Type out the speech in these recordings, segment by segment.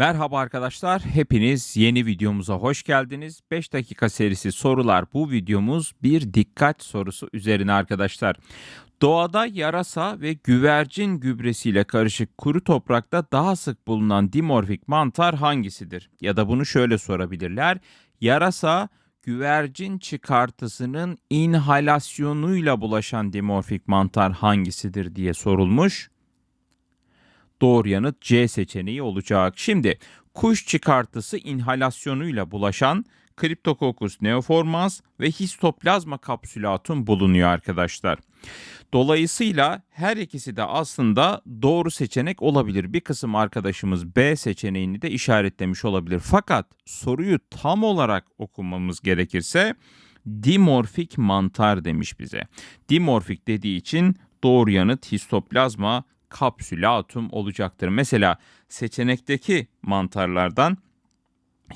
Merhaba arkadaşlar, hepiniz yeni videomuza hoş geldiniz. 5 dakika serisi sorular bu videomuz bir dikkat sorusu üzerine arkadaşlar. Doğada yarasa ve güvercin gübresiyle karışık kuru toprakta daha sık bulunan dimorfik mantar hangisidir? Ya da bunu şöyle sorabilirler. Yarasa güvercin çıkartısının inhalasyonuyla bulaşan dimorfik mantar hangisidir diye sorulmuş. Doğru yanıt C seçeneği olacak. Şimdi kuş çıkartısı inhalasyonuyla bulaşan Cryptococcus neoformans ve Histoplazma capsulatum bulunuyor arkadaşlar. Dolayısıyla her ikisi de aslında doğru seçenek olabilir. Bir kısım arkadaşımız B seçeneğini de işaretlemiş olabilir. Fakat soruyu tam olarak okumamız gerekirse dimorfik mantar demiş bize. Dimorfik dediği için doğru yanıt histoplazma kapsülatum olacaktır. Mesela seçenekteki mantarlardan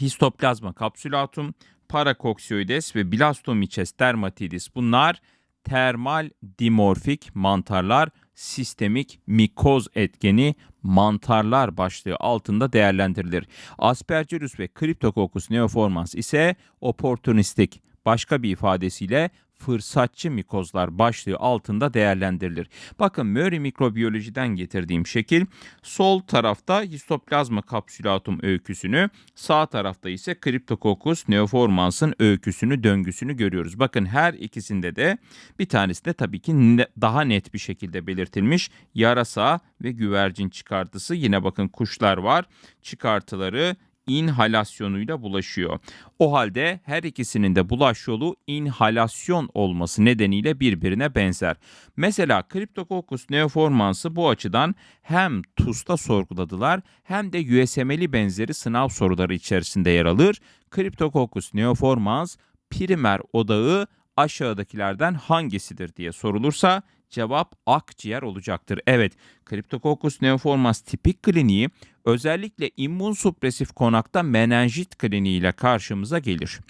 histoplazma kapsülatum, parakoksioides ve blastomices dermatidis bunlar termal dimorfik mantarlar sistemik mikoz etkeni mantarlar başlığı altında değerlendirilir. Aspergillus ve Cryptococcus neoformans ise oportunistik başka bir ifadesiyle fırsatçı mikozlar başlığı altında değerlendirilir. Bakın Murray mikrobiyolojiden getirdiğim şekil sol tarafta histoplazma kapsülatum öyküsünü sağ tarafta ise Cryptococcus neoformans'ın öyküsünü döngüsünü görüyoruz. Bakın her ikisinde de bir tanesi de tabii ki daha net bir şekilde belirtilmiş yarasa ve güvercin çıkartısı. Yine bakın kuşlar var çıkartıları inhalasyonuyla bulaşıyor. O halde her ikisinin de bulaş yolu inhalasyon olması nedeniyle birbirine benzer. Mesela Cryptococcus neoformans'ı bu açıdan hem TUS'ta sorguladılar hem de USMLE benzeri sınav soruları içerisinde yer alır. Cryptococcus neoformans primer odağı aşağıdakilerden hangisidir diye sorulursa cevap akciğer olacaktır. Evet, Cryptococcus neoformans tipik kliniği özellikle immünsuppresif konakta menenjit kliniği ile karşımıza gelir.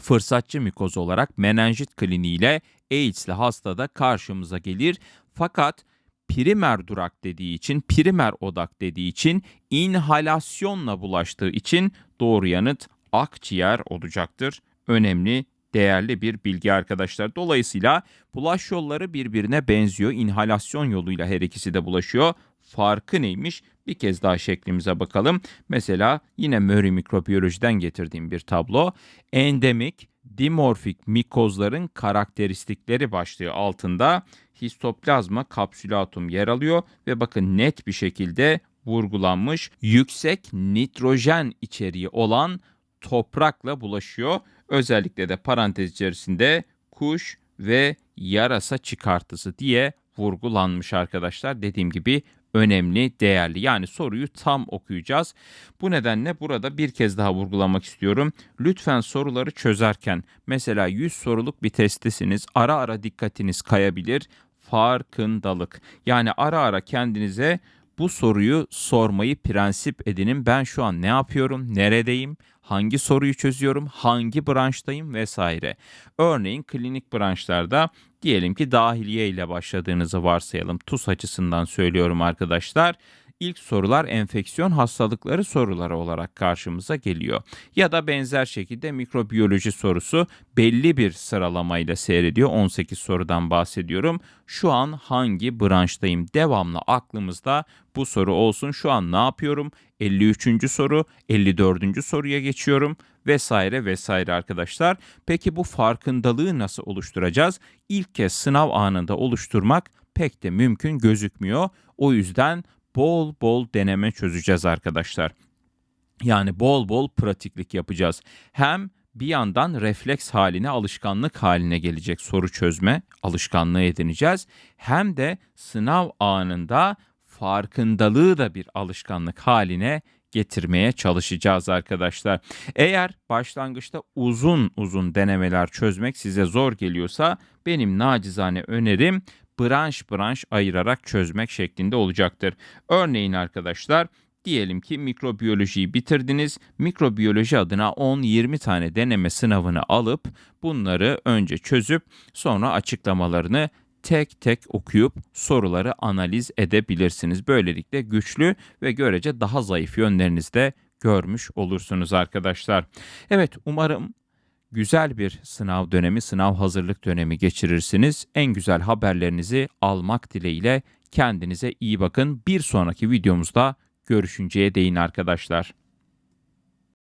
Fırsatçı mikoz olarak menenjit kliniği ile AIDS'li hastada karşımıza gelir. Fakat primer durak dediği için, primer odak dediği için, inhalasyonla bulaştığı için doğru yanıt akciğer olacaktır. Önemli değerli bir bilgi arkadaşlar. Dolayısıyla bulaş yolları birbirine benziyor. İnhalasyon yoluyla her ikisi de bulaşıyor. Farkı neymiş? Bir kez daha şeklimize bakalım. Mesela yine Murray mikrobiyolojiden getirdiğim bir tablo. Endemik dimorfik mikozların karakteristikleri başlığı altında histoplazma kapsülatum yer alıyor ve bakın net bir şekilde vurgulanmış yüksek nitrojen içeriği olan toprakla bulaşıyor. Özellikle de parantez içerisinde kuş ve yarasa çıkartısı diye vurgulanmış arkadaşlar. Dediğim gibi önemli, değerli. Yani soruyu tam okuyacağız. Bu nedenle burada bir kez daha vurgulamak istiyorum. Lütfen soruları çözerken mesela 100 soruluk bir testtesiniz. Ara ara dikkatiniz kayabilir. Farkındalık. Yani ara ara kendinize bu soruyu sormayı prensip edinin. Ben şu an ne yapıyorum, neredeyim, hangi soruyu çözüyorum, hangi branştayım vesaire. Örneğin klinik branşlarda diyelim ki dahiliye ile başladığınızı varsayalım. TUS açısından söylüyorum arkadaşlar ilk sorular enfeksiyon hastalıkları soruları olarak karşımıza geliyor. Ya da benzer şekilde mikrobiyoloji sorusu belli bir sıralamayla seyrediyor. 18 sorudan bahsediyorum. Şu an hangi branştayım? Devamlı aklımızda bu soru olsun. Şu an ne yapıyorum? 53. soru, 54. soruya geçiyorum vesaire vesaire arkadaşlar. Peki bu farkındalığı nasıl oluşturacağız? İlk kez sınav anında oluşturmak pek de mümkün gözükmüyor. O yüzden bol bol deneme çözeceğiz arkadaşlar. Yani bol bol pratiklik yapacağız. Hem bir yandan refleks haline, alışkanlık haline gelecek soru çözme alışkanlığı edineceğiz. Hem de sınav anında farkındalığı da bir alışkanlık haline getirmeye çalışacağız arkadaşlar. Eğer başlangıçta uzun uzun denemeler çözmek size zor geliyorsa benim nacizane önerim branş branş ayırarak çözmek şeklinde olacaktır. Örneğin arkadaşlar Diyelim ki mikrobiyolojiyi bitirdiniz. Mikrobiyoloji adına 10-20 tane deneme sınavını alıp bunları önce çözüp sonra açıklamalarını tek tek okuyup soruları analiz edebilirsiniz. Böylelikle güçlü ve görece daha zayıf yönlerinizi de görmüş olursunuz arkadaşlar. Evet umarım güzel bir sınav dönemi, sınav hazırlık dönemi geçirirsiniz. En güzel haberlerinizi almak dileğiyle kendinize iyi bakın. Bir sonraki videomuzda görüşünceye değin arkadaşlar.